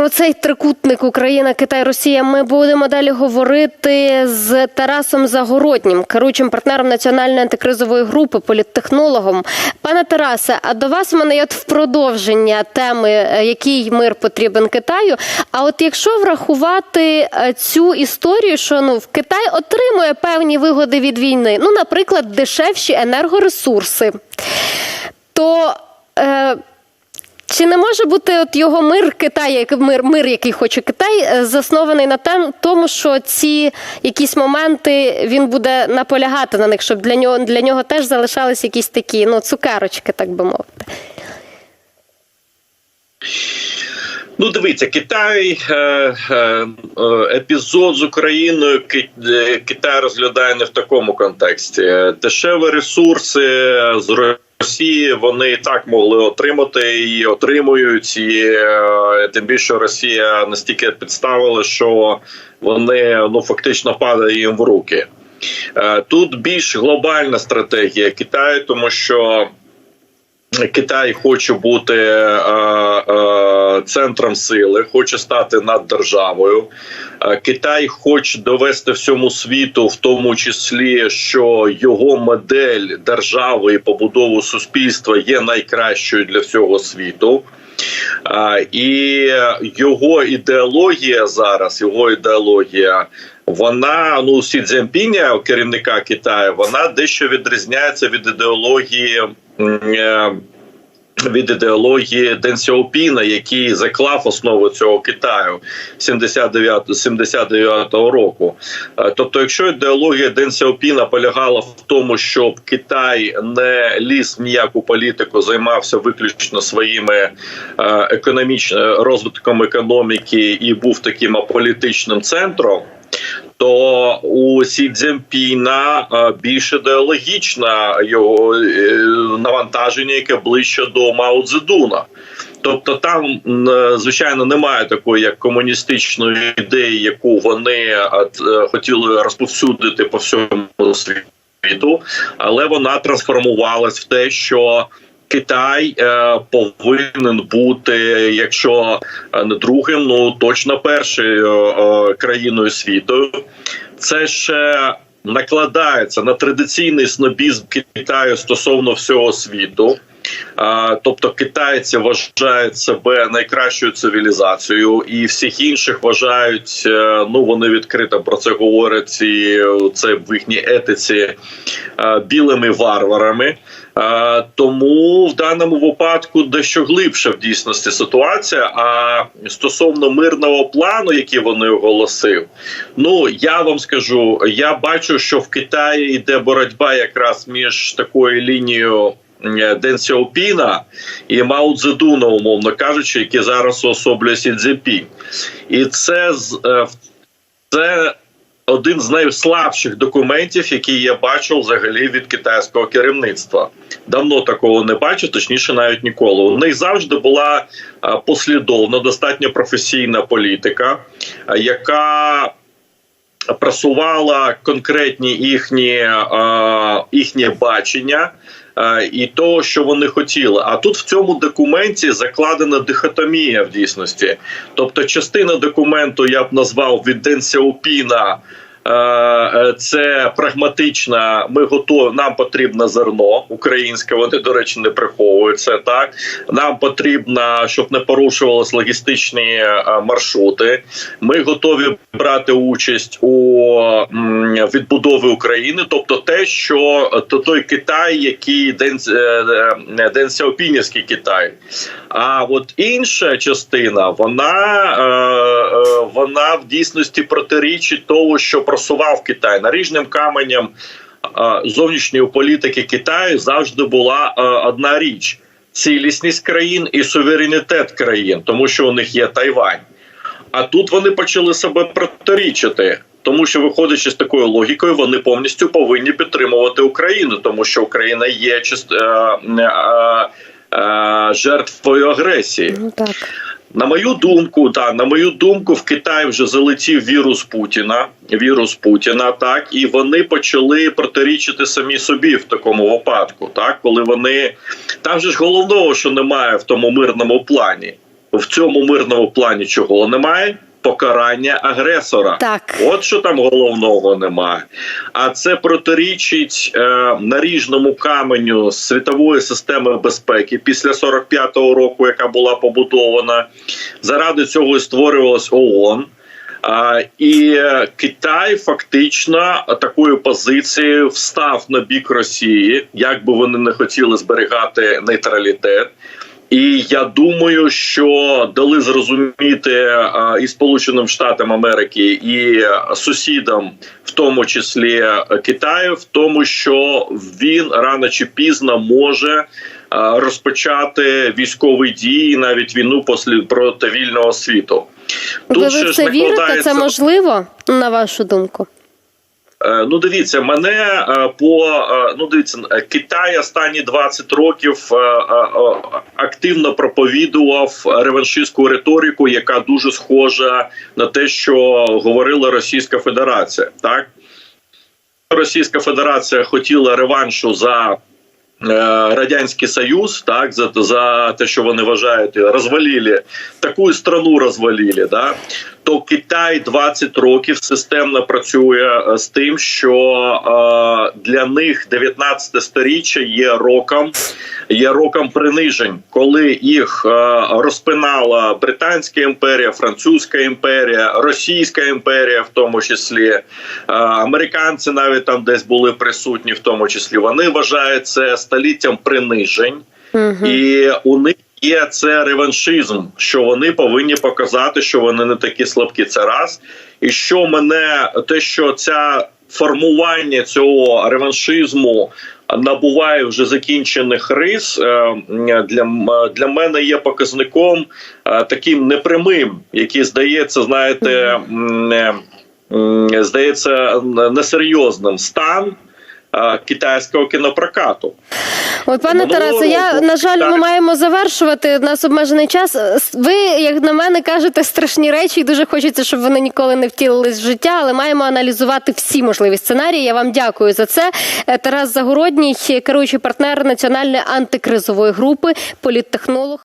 Про цей трикутник Україна, Китай, Росія. Ми будемо далі говорити з Тарасом Загороднім, керуючим партнером національної антикризової групи, політтехнологом. Пане Тарасе, а до вас в мене є в продовження теми, е, який мир потрібен Китаю. А от якщо врахувати е, цю історію, що ну в Китай отримує певні вигоди від війни, ну, наприклад, дешевші енергоресурси, то е, чи не може бути от його мир Китаю, мир, мир, який хоче Китай, е, заснований на тому, що ці якісь моменти він буде наполягати на них, щоб для нього для нього теж залишались якісь такі ну цукерочки, так би мовити. Ну, дивіться, Китай е, е, епізод з Україною Китай розглядає не в такому контексті. Дешеві ресурси з Росії вони і так могли отримати і отримують. І е, тим більше Росія настільки підставила, що вони ну фактично падає їм в руки. Е, Тут більш глобальна стратегія Китаю, тому що Китай хоче бути е, е, центром сили, хоче стати над державою. Е, Китай хоче довести всьому світу, в тому числі, що його модель держави і побудову суспільства є найкращою для всього світу. Е, І його ідеологія зараз, його ідеологія, вона ну Сі Цзіньпіня, керівника Китаю, вона дещо відрізняється від ідеології. е, Від ідеології Ден Сяопіна, який заклав основу цього Китаю 79 79-го року. Е, Тобто, якщо ідеологія Ден Сяопіна полягала в тому, щоб Китай не ліз ніяку політику, займався виключно своїми економічним розвитком економіки і був таким аполітичним центром. То у Сі Цзіньпіна е, більш ідеологічна його е, навантаження, яке ближче до Мао Цзедуна. Тобто, там е, звичайно немає такої як комуністичної ідеї, яку вони хотіли розповсюдити по всьому світу, але вона трансформувалась в те, що Китай е, повинен бути, якщо е, не другим, ну точно першою е, країною світу. Це ще накладається на традиційний снобізм Китаю стосовно всього світу. А, Тобто китайці вважають себе найкращою цивілізацією, і всіх інших вважають. е, Ну вони відкрито про це говорять, і це в їхній етиці е, білими варварами. Е, Тому в даному випадку дещо глибша в дійсності ситуація. А стосовно мирного плану, який вони оголосив, ну я вам скажу, я бачу, що в Китаї йде боротьба якраз між такою лінією. Ден Сяопіна і Мао Цзедуна, умовно кажучи, які зараз уособлює Сі. І це е, це один з найслабших документів, які я бачив взагалі від китайського керівництва. Давно такого не бачив, точніше, навіть ніколи. У них завжди була е, послідовна, достатньо професійна політика, е, яка просувала конкретні їхні, е, їхні бачення. Е, І того, що вони хотіли, а тут в цьому документі закладена дихотомія в дійсності. Тобто, частина документу я б назвав від Ден Сяопіна, це прагматична. Ми готові. Нам потрібно зерно українське. Вони до речі не приховують це так. Нам потрібно, щоб не порушувалися логістичні е, маршрути. Ми готові брати участь у відбудові України, тобто те, що то той Китай, який Ден, е, е, Сяопінівський Китай. А от інша частина, вона, е, е, вона в дійсності протирічить того, що просував Китай наріжним каменем е, зовнішньої політики Китаю завжди була е, одна річ: цілісність країн і суверенітет країн, тому що у них є Тайвань. А тут вони почали себе протирічити. Тому що, виходячи з такою логікою, вони повністю повинні підтримувати Україну, тому що Україна є е, е, жертвою агресії. Ну так. На мою думку, да, на мою думку, в Китай вже залетів вірус Путіна. Вірус Путіна, так і вони почали протирічити самі собі в такому випадку. Так, коли вони там же ж головного, що немає в тому мирному плані. в цьому мирному плані чого немає? Покарання агресора. Так. От що там головного немає. А це протирічить е, наріжному каменю світової системи безпеки після 45-го року, яка була побудована. Заради цього і створювалась ООН. А, і Китай фактично такою позицією встав на бік Росії, як би вони не хотіли зберігати нейтралітет. І я думаю, що дали зрозуміти і Сполученим Штатам Америки, і сусідам, в тому числі Китаю, в тому, що він рано чи пізно може розпочати військові дії, навіть війну послід проти вільного світу. Ще ви в це вірите? Це можливо, на вашу думку? Е, Ну, дивіться, мене е, по е, ну дивіться, Китай останні 20 років активно проповідував реваншистську риторику, яка дуже схожа на те, що говорила Російська Федерація. Так Російська Федерація хотіла реваншу за. Радянський Союз, так за, за те, що вони вважають, розвалили таку страну розвалили, да то Китай 20 років системно працює е, з тим, що е, для них 19 сторіччя є роком, є роком принижень, коли їх е, розпинала Британська імперія, Французька імперія, Російська імперія, в тому числі американці навіть там десь були присутні, в тому числі вони вважають це століттям принижень. Угу. І у них є це реваншизм, що вони повинні показати, що вони не такі слабкі. Це раз. І що мене те, що ця формування цього реваншизму набуває вже закінчених рис, е, для, для мене є показником е, таким непрямим, який здається, знаєте, е, здається несерйозним стан. Е, Китайського кінопрокату Ой, пане Тарасе, я на жаль, ми маємо завершувати. Нас обмежений час. Ви, як на мене, кажете страшні речі, і дуже хочеться, щоб вони ніколи не втілились в життя, але маємо аналізувати всі можливі сценарії. Я вам дякую за це. Е, Тарас Загородній, керуючий партнер національної антикризової групи, політтехнолог.